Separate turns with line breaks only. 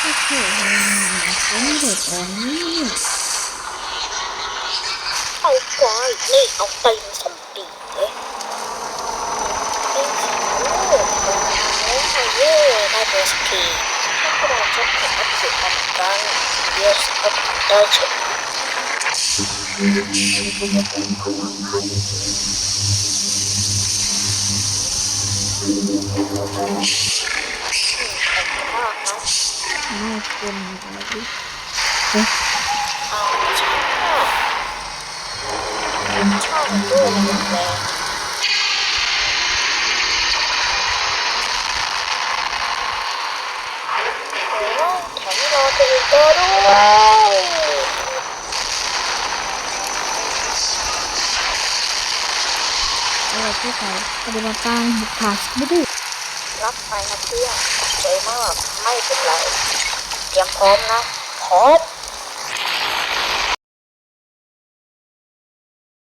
Aukay, may out tayo sa pili. Thank you. Ayun, I was key. Ang project ko at si Pampan. Years of ได้เบสทีถ้าเราจะขอสืบกันกันเดี๋ยวสักได้เฉย
ไม่เป็นอะไรดิ
เอาชอบชอบด้วยนแม่โอ้แถมรอตัวเองก็ด้วย
อะไรที่เขาปฏิบัติการบุกผาไม่ได้
รับไปนะเพื่อนใจมากไม่เป็นไรเตรียม พร้อมนะพร้อม